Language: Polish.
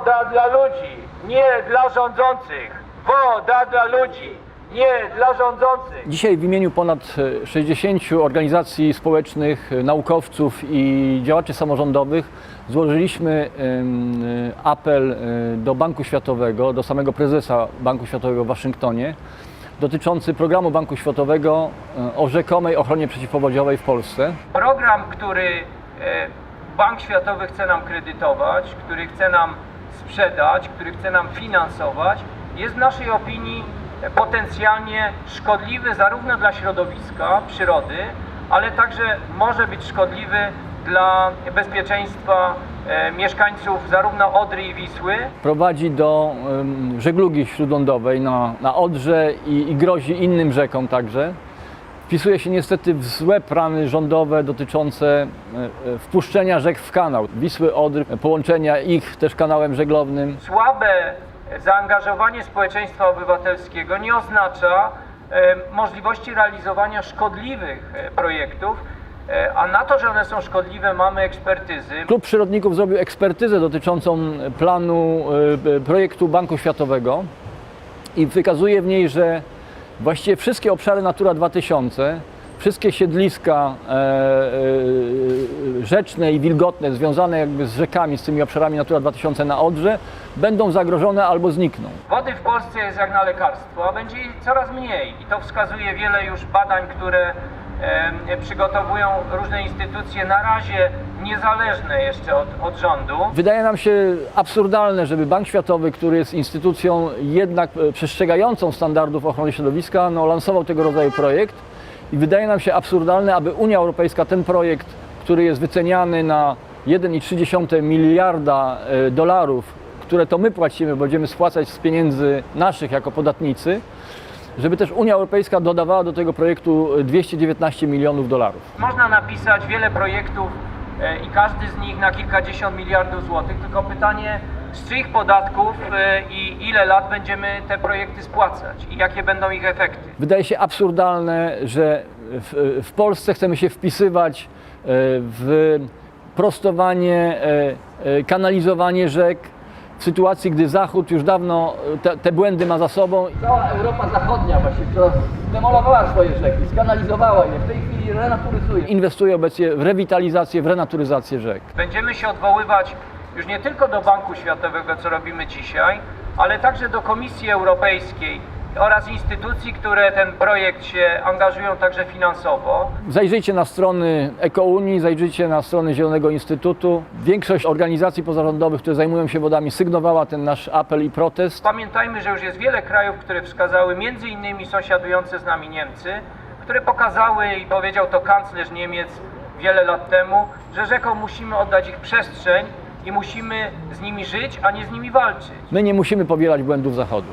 Woda dla ludzi, nie dla rządzących. Woda dla ludzi, nie dla rządzących. Dzisiaj w imieniu ponad e, 60 organizacji społecznych, e, naukowców i działaczy samorządowych złożyliśmy e, apel e, do Banku Światowego, do samego prezesa Banku Światowego w Waszyngtonie dotyczący programu Banku Światowego e, o rzekomej ochronie przeciwpowodziowej w Polsce. Program, który e, Bank Światowy chce nam kredytować, który chce nam sprzedać, który chce nam finansować, jest w naszej opinii potencjalnie szkodliwy zarówno dla środowiska, przyrody, ale także może być szkodliwy dla bezpieczeństwa e, mieszkańców zarówno Odry i Wisły, prowadzi do żeglugi śródlądowej na, na Odrze i, i grozi innym rzekom także. Wpisuje się niestety w złe plany rządowe dotyczące e, e, wpuszczenia rzek w kanał. Wisły, Odry, połączenia ich też kanałem żeglownym. Słabe zaangażowanie społeczeństwa obywatelskiego nie oznacza e, możliwości realizowania szkodliwych e, projektów, e, a na to, że one są szkodliwe, mamy ekspertyzy. Klub Przyrodników zrobił ekspertyzę dotyczącą planu e, e, projektu Banku Światowego i wykazuje w niej, że właściwie wszystkie obszary Natura 2000, wszystkie siedliska e, e, rzeczne i wilgotne związane jakby z rzekami, z tymi obszarami Natura 2000 na Odrze będą zagrożone albo znikną. Wody w Polsce jest jak na lekarstwo, a będzie coraz mniej. I to wskazuje wiele już badań, które przygotowują różne instytucje, na razie niezależne jeszcze od, od rządu. Wydaje nam się absurdalne, żeby Bank Światowy, który jest instytucją jednak e, przestrzegającą standardów ochrony środowiska, no, lansował tego rodzaju projekt. I wydaje nam się absurdalne, aby Unia Europejska ten projekt, który jest wyceniany na 1,3 miliarda e, dolarów, które to my płacimy, będziemy spłacać z pieniędzy naszych jako podatnicy, żeby też Unia Europejska dodawała do tego projektu 219 milionów dolarów. Można napisać wiele projektów e, i każdy z nich na kilkadziesiąt miliardów złotych, tylko pytanie z czyich podatków e, i ile lat będziemy te projekty spłacać i jakie będą ich efekty. Wydaje się absurdalne, że w, w Polsce chcemy się wpisywać e, w prostowanie, e, e, kanalizowanie rzek, w sytuacji, gdy Zachód już dawno te, te błędy ma za sobą. Cała Europa Zachodnia właśnie, która zdemolowała swoje rzeki, skanalizowała je, w tej chwili renaturyzuje. Inwestuje obecnie w rewitalizację, w renaturyzację rzek. Będziemy się odwoływać już nie tylko do Banku Światowego, co robimy dzisiaj, ale także do Komisji Europejskiej oraz instytucji, które ten projekt się angażują także finansowo. Zajrzyjcie na strony EkoUnii, zajrzyjcie na strony Zielonego Instytutu. Większość organizacji pozarządowych, które zajmują się wodami, sygnowała ten nasz apel i protest. Pamiętajmy, że już jest wiele krajów, które wskazały, między innymi sąsiadujące z nami Niemcy, które pokazały i powiedział to kanclerz Niemiec wiele lat temu, że rzekom musimy oddać ich przestrzeń i musimy z nimi żyć, a nie z nimi walczyć. My nie musimy powielać błędów Zachodu.